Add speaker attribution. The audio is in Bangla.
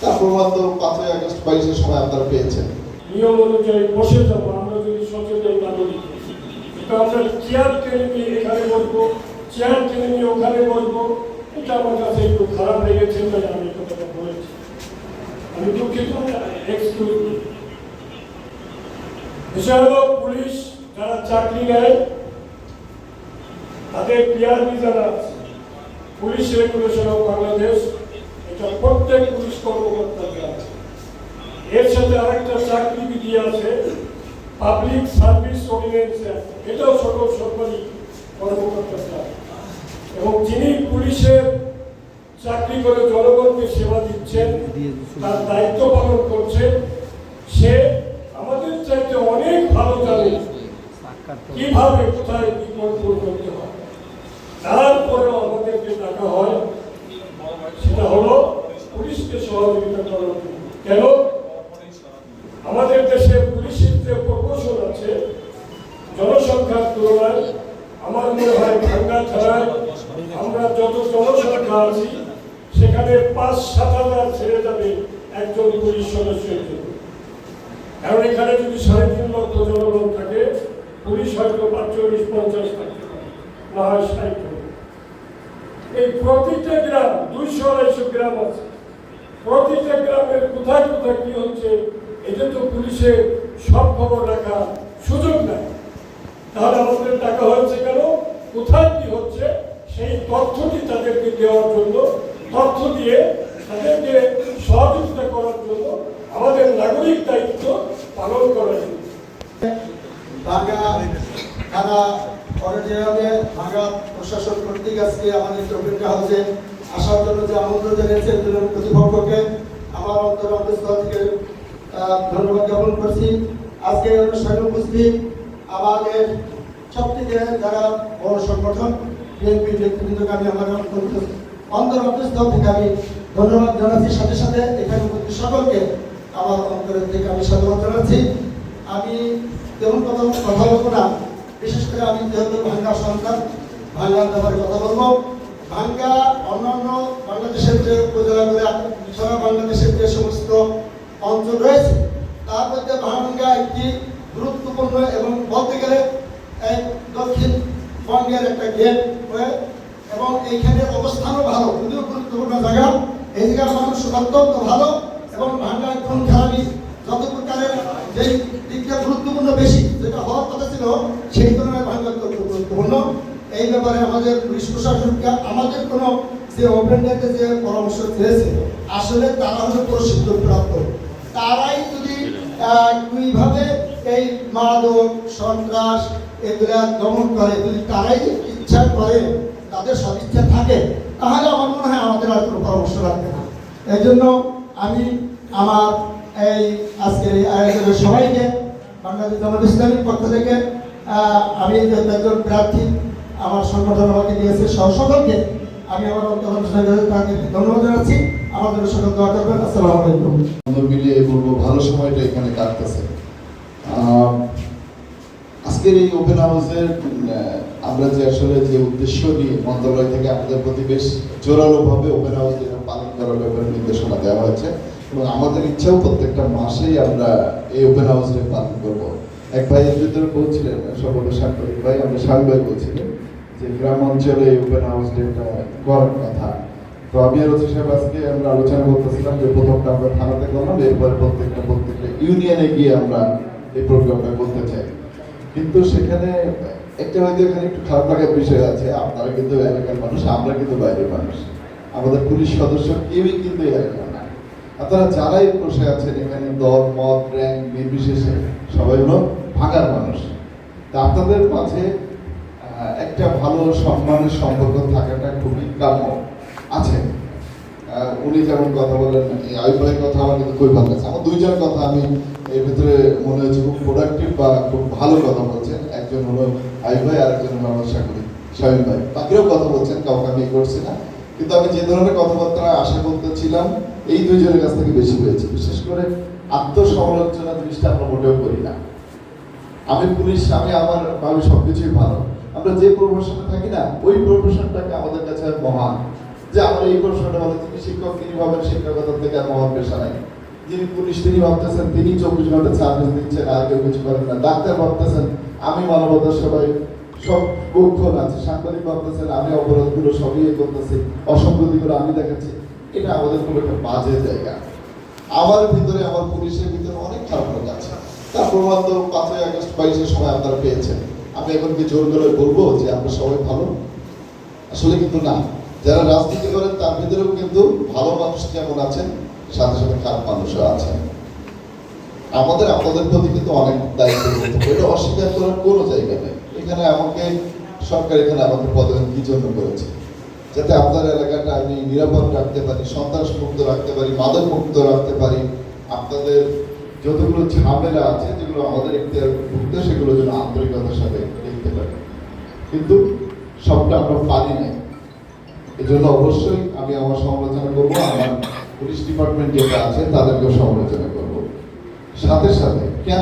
Speaker 1: তার প্রমাণ তো পাঁচই আগস্ট বাইশের সময় আপনারা পেয়েছেন।
Speaker 2: নিয়ম অনুযায়ী বসে যাব, আমরা যদি সচেতন নাগরিক। তো আমরা চেয়ার টেনে নিয়ে এখানে বসবো চেয়ার টেনে নিয়ে ওখানে বসবো। এটা আমার কাছে একটু খারাপ লেগেছে তাই আমি কথাটা বলেছি। আমি দুঃখিত এক্সকিউজ বিষয় হলো পুলিশ যারা চাকরি নেয়, তাদের পিআরবি যারা পুলিশ রেগুলেশন অফ বাংলাদেশ প্রত্যেক পুলিশ কর্মকর্তাকে আছে এর সাথে আরেকটা চাকরি বিধি আছে পাবলিক সার্ভিস অর্ডিন্যান্স এটাও সকল সরকারি কর্মকর্তার কাজ। এবং যিনি পুলিশের চাকরি করে জনগণকে সেবা দিচ্ছেন, তার দায়িত্ব পালন করছে সে আমাদের চাইতে অনেক ভালো জানে কীভাবে কোথায় কন্ট্রোল করতে হয়। তারপরেও আমাদেরকে ডাকা হয়। পুলিশকে সহযোগিতা করার কেন? আমাদের দেশে পুলিশের যে প্রকৌশল আছে, জনসংখ্যার তুলনায় আমার মনে হয় ভাঙ্গা ছাড়ায় আমরা যত জনসংখ্যা আছি, সেখানে পাঁচ সাত হাজার ছেড়ে যাবে একজন পুলিশ সদস্যের জন্য। কারণ এখানে যদি সাড়ে তিন লক্ষ জনগণ থাকে, পুলিশ হয়তো পাঁচচল্লিশ, পঞ্চাশ থাকতে পারে, না হয় ষাট এই প্রতিটা গ্রাম, দুইশো আড়াইশো গ্রাম আছে। প্রতিটা গ্রামের কোথায় কোথায় কি হচ্ছে এটা তো পুলিশের সব খবর রাখা সুযোগ নাই। তাহলে আমাদের টাকা হয়েছে কেন? কোথায় কি হচ্ছে? সেই তথ্যটি তাদেরকে দেওয়ার জন্য, তথ্য দিয়ে তাদেরকে সহযোগিতা করার জন্য আমাদের নাগরিক দায়িত্ব পালন জন্য
Speaker 3: ঢাকা থানা অডিটোরিয়ামে ঢাকা প্রশাসন কর্তৃক আজকে আমাদের চব্বিশটা হাউসে আসার জন্য যে আমন্ত্রণ জানিয়েছে তৃণমূল কর্তৃপক্ষকে আমার অন্তর অন্তঃস্থল থেকে ধন্যবাদ জ্ঞাপন করছি। আজকে অনুষ্ঠানে উপস্থিত আমাদের সবথেকে যারা বড় সংগঠন, বিএনপি নেতৃবৃন্দকে আমি আমার অন্তর অন্তঃস্থল থেকে আমি ধন্যবাদ জানাচ্ছি। সাথে সাথে এখানে উপস্থিত সকলকে আমার অন্তরের থেকে আমি সাধুবাদ জানাচ্ছি। আমি তেমন কথা কথা বলব না, বিশেষ করে আমি যেহেতু ভাঙ্গা সন্তান ভাঙ্গার ব্যাপারে কথা বলব। ভাঙ্গা অন্যান্য বাংলাদেশের যে উপজেলাগুলো, সারা বাংলাদেশের যে সমস্ত অঞ্চল রয়েছে, তার মধ্যে ভাঙ্গা একটি গুরুত্বপূর্ণ এবং বলতে গেলে এই দক্ষিণ বঙ্গের একটা গেট হয়ে এবং এইখানে অবস্থানও ভালো, যদিও গুরুত্বপূর্ণ জায়গা। এই জায়গার মানুষ অত্যন্ত ভালো এবং ভাঙ্গার খুন খারাপি যত প্রকারের যেই দিকটা গুরুত্বপূর্ণ বেশি, যেটা হওয়ার কথা ছিল, সেই তুলনায় ভাঙ্গা অত্যন্ত গুরুত্বপূর্ণ। এই ব্যাপারে আমাদের পুলিশ প্রশাসনকে আমাদের কোনো যে অভিনেতাকে যে পরামর্শ দিয়েছে আসলে তারা হলো প্রসিদ্ধ প্রাপ্ত। তারাই যদি আহ, ওইভাবে এই মাদক সন্ত্রাস এগুলা দমন করে যদি তারাই ইচ্ছা করে তাদের সদিচ্ছা থাকে তাহলে আমার মনে হয় আমাদের আর কোনো পরামর্শ রাখবে না। এই জন্য আমি আমার এই আজকের এই আয়োজনের সবাইকে বাংলাদেশ জামাত ইসলামীর পক্ষ থেকে আমি একজন প্রার্থী আমার সংগঠন আমাকে দিয়েছে। সহ সকলকে আমি আমার তাকে ধন্যবাদ জানাচ্ছি। জন্য সকল দোয়া করবেন। আসসালামু আলাইকুম।
Speaker 1: আমরা মিলিয়ে বলব, ভালো সময়টা এখানে কাটতেছে। আজকের এই ওপেন হাউসের আমরা যে আসলে যে উদ্দেশ্য নিয়ে মন্ত্রণালয় থেকে আমাদের প্রতি বেশ জোরালোভাবে ওপেন হাউস যেটা পালন করার ব্যাপারে নির্দেশনা দেওয়া হয়েছে এবং আমাদের ইচ্ছাও প্রত্যেকটা মাসেই আমরা এই ওপেন হাউসটা পালন করব। এক ভাই এর ভিতরে বলছিলেন, সর্বদা সাংবাদিক ভাই, আমরা ভাই বলছিলেন। যে গ্রাম অঞ্চলে ওপেন হাউস ডেটা করার কথা। তো আমি আর হচ্ছে সাহেব আজকে আমরা আলোচনা করতেছিলাম যে প্রথমটা আমরা থানাতে করলাম, এরপরে প্রত্যেকটা প্রত্যেকটা ইউনিয়নে গিয়ে আমরা এই প্রোগ্রামটা করতে চাই। কিন্তু সেখানে একটা হয়তো এখানে একটু খারাপ লাগার বিষয় আছে, আপনারা কিন্তু এলাকার মানুষ, আমরা কিন্তু বাইরের মানুষ। আমাদের পুলিশ সদস্য কেউই কিন্তু এলাকার না। আপনারা যারাই বসে আছেন, এখানে দল, মত, র্যাঙ্ক, নির্বিশেষে সবাই হলো ভাগার মানুষ। তা আপনাদের মাঝে একটা ভালো সম্মানের সম্পর্ক থাকাটা খুবই কাম্য। আছে। উনি যেমন কথা বলেন, এই আইফাইয়ের কথা আমার কিন্তু খুবই ভালো লাগছে। আমার দুইজন কথা আমি এর ভিতরে মনে হচ্ছে খুব প্রোডাক্টিভ বা খুব ভালো কথা বলছেন। একজন হলো আইফাই আর একজন হলো আমার সাগরিক শামীম ভাই। বাকিরাও কথা বলছেন, কাউকে আমি করছি না। কিন্তু আমি যে ধরনের কথাবার্তা আশা করতেছিলাম, এই দুইজনের কাছ থেকে বেশি হয়েছে। বিশেষ করে আত্মসমালোচনা জিনিসটা আমরা মোটেও করি না। আমি পুলিশ, আমি, আমার ভাবে সবকিছুই ভালো। আমরা যে প্রফেশনে থাকি না, ওই প্রফেশনটাকে আমাদের কাছে মহান। যে আমার এই প্রশ্নটা বলে তিনি শিক্ষক, তিনি ভাবেন শিক্ষকতার থেকে আর মহান পেশা নাই। যিনি পুলিশ, তিনি ভাবতেছেন, তিনি চব্বিশ ঘণ্টা সার্ভিস দিচ্ছেন আর কেউ কিছু করেন না। ডাক্তার ভাবতেছেন, আমি মানবতার সবাই সব পক্ষণ আছে। সাংবাদিক ভাবতেছেন, আমি অপরাধগুলো সবই করতেছি অসঙ্গতিগুলো আমি দেখাচ্ছি। এটা আমাদের খুব একটা বাজে জায়গা। আমার ভিতরে, আমার পুলিশের ভিতরে অনেক খারাপ লোক আছে। তার প্রমাণ তো পাঁচই আগস্ট বাইশের সময় আপনারা পেয়েছেন। আমি এখন কি জোর করে বলব যে আমরা সবাই ভালো। আসলে কিন্তু না। যারা রাজনীতি করেন, তার ভিতরেও কিন্তু ভালো মানুষ যেমন আছেন, সাথে সাথে খারাপ মানুষও আছেন। আমাদের আপনাদের প্রতি কিন্তু অনেক দায়িত্ব এটা অস্বীকার করার কোনো জায়গা নেই। এখানে আমাকে, সরকার এখানে আমাকে পদগান কি জন্য করেছে। যাতে আপনার এলাকাটা আমি নিরাপদ রাখতে পারি, সন্ত্রাস মুক্ত রাখতে পারি, মাদক মুক্ত রাখতে পারি, আপনাদের যতগুলো ঝামেলা আছে, যেগুলো আমাদের একটি ভুগতে, সেগুলো যেন আন্তরিকতার সাথে দেখতে পারি। কিন্তু সবটা আমরা পারি নাই। এই জন্য অবশ্যই আমি আমার সমালোচনা করব, আমার পুলিশ ডিপার্টমেন্ট যেটা আছে, তাদেরকেও সমালোচনা করব। সাথে সাথে, কেন